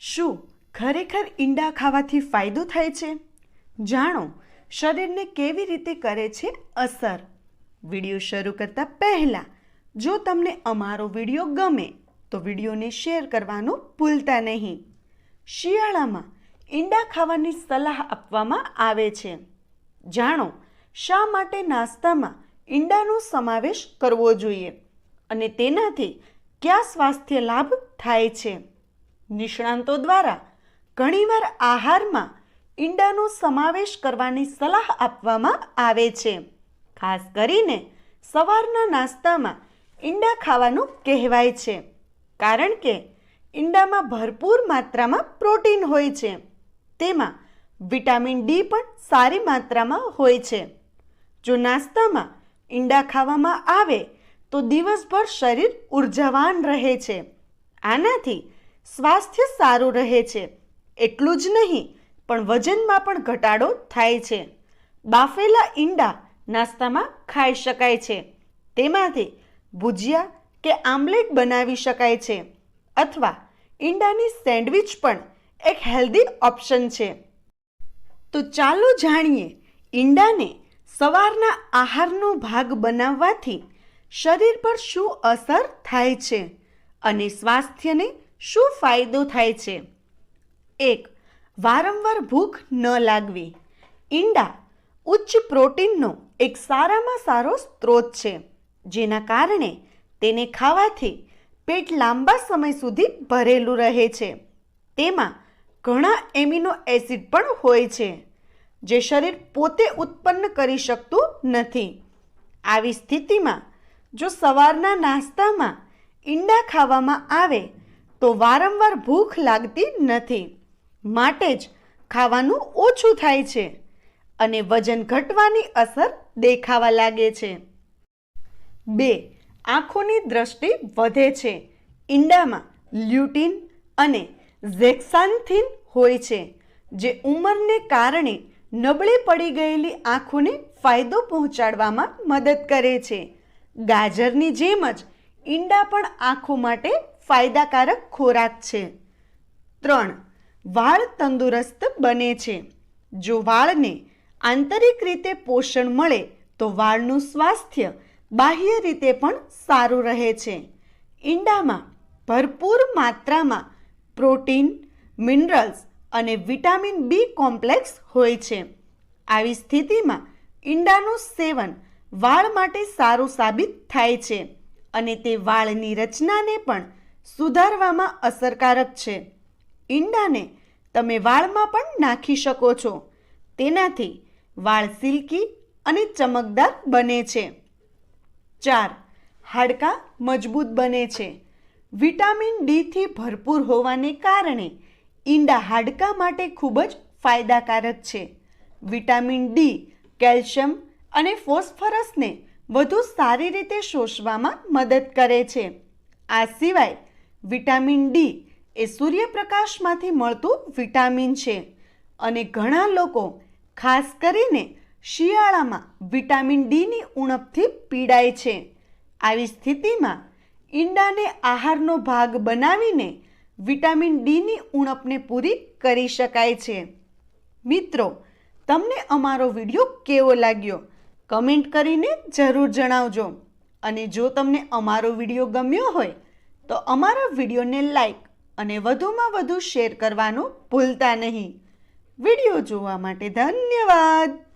શું ખરેખર ઈંડા ખાવાથી ફાયદો થાય છે? જાણો, શરીરને કેવી રીતે કરે છે અસર? વીડિયો શરૂ કરતાં પહેલાં, જો તમને અમારો વીડિયો ગમે, તો વિડીયોને શેર કરવાનું ભૂલતા નહીં. શિયાળામાં ઈંડા ખાવાની સલાહ આપવામાં આવે છે. જાણો, શા માટે નાસ્તામાં ઈંડાનો સમાવેશ કરવો જોઈએ? અને તેનાથી કયા સ્વાસ્થ્ય લાભ થાય છે? નિષ્ણાંતો દ્વારા ઘણીવાર આહારમાં ઈંડાનો સમાવેશ કરવાની સલાહ આપવામાં આવે છે. ખાસ કરીને સવારના નાસ્તામાં ઈંડા ખાવાનું કહેવાય છે, કારણ કે ઈંડામાં ભરપૂર માત્રામાં પ્રોટીન હોય છે. તેમાં વિટામિન ડી પણ સારી માત્રામાં હોય છે. જો નાસ્તામાં ઈંડા ખાવામાં આવે તો દિવસભર શરીર ઉર્જાવાન રહે છે. આનાથી સ્વાસ્થ્ય સારું રહે છે. એટલું જ નહીં, પણ વજનમાં પણ ઘટાડો થાય છે. બાફેલા ઈંડા નાસ્તામાં ખાઈ શકાય છે. તેમાંથી ભુજિયા કે આમલેટ બનાવી શકાય છે. અથવા ઈંડાની સેન્ડવિચ પણ એક હેલ્ધી ઓપ્શન છે. તો ચાલો જાણીએ ઈંડાને સવારના આહારનો ભાગ બનાવવાથી શરીર પર શું અસર થાય છે અને સ્વાસ્થ્યને શું ફાયદો થાય છે? એક, વારંવાર ભૂખ ન લાગવી. ઈંડા, ઉચ્ચ પ્રોટીનનો એક સારામાં સારો સ્ત્રોત છે, જેના કારણે તેને ખાવાથી પેટ લાંબા સમય સુધી ભરેલું રહે છે. તેમાં ઘણા એમિનો એસિડ પણ હોય છે, જે શરીર પોતે ઉત્પન્ન કરી શકતું નથી. આવી સ્થિતિમાં જો સવારના નાસ્તામાં ઈંડા ખાવામાં આવે તો વારંવાર ભૂખ લાગતી નથી. માટે જ ખાવાનું ઓછું થાય છે અને વજન ઘટવાની અસર દેખાવા લાગે છે. બે, આંખોની દ્રષ્ટિ વધે છે. ઈંડામાં લ્યુટિન અને ઝેક્સાન્થિન હોય છે, જે ઉંમરને કારણે નબળી પડી ગયેલી આંખોને ફાયદો પહોંચાડવામાં મદદ કરે છે. ગાજરની જેમ જ ઈંડા પણ આંખો માટે ફાયદાકારક ખોરાક છે. ત્રણ, વાળ તંદુરસ્ત બને છે. જો વાળને આંતરિક રીતે પોષણ મળે, તો વાળનું સ્વાસ્થ્ય બાહ્ય રીતે પણ સારું રહે છે. ઈંડામાં ભરપૂર માત્રામાં પ્રોટીન, મિનરલ્સ અને વિટામિન બી કોમ્પ્લેક્સ હોય છે. આવી સ્થિતિમાં ઈંડાનું સેવન વાળ માટે સારું સાબિત થાય છે અને તે વાળની રચનાને પણ સુધારવામાં અસરકારક છે. ઈંડાને તમે વાળમાં પણ નાખી શકો છો. તેનાથી વાળ સિલ્કી અને ચમકદાર બને છે. ચાર, હાડકાં મજબૂત બને છે. વિટામિન ડીથી ભરપૂર હોવાને કારણે ઈંડા હાડકાં માટે ખૂબ જ ફાયદાકારક છે. વિટામિન ડી, કેલ્શિયમ અને ફોસ્ફરસને વધુ સારી રીતે શોષવામાં મદદ કરે છે. આ સિવાય વિટામિન ડી એ સૂર્યપ્રકાશમાંથી મળતું વિટામિન છે. અને ઘણા લોકો ખાસ કરીને શિયાળામાં વિટામિન ડીની ઉણપથી પીડાય છે. આવી સ્થિતિમાં ઈંડાને આહારનો ભાગ બનાવીને વિટામિન ડીની ઉણપને પૂરી કરી શકાય છે. મિત્રો, તમને અમારો વીડિયો કેવો લાગ્યો? કમેન્ટ કરીને જરૂર જણાવજો. અને જો તમને અમારો વીડિયો ગમ્યો હોય તો અમારા વિડીયોને લાઈક અને વધુમાં વધુ શેર કરવાનું ભૂલતા નહીં. વીડિયો જોવા માટે ધન્યવાદ.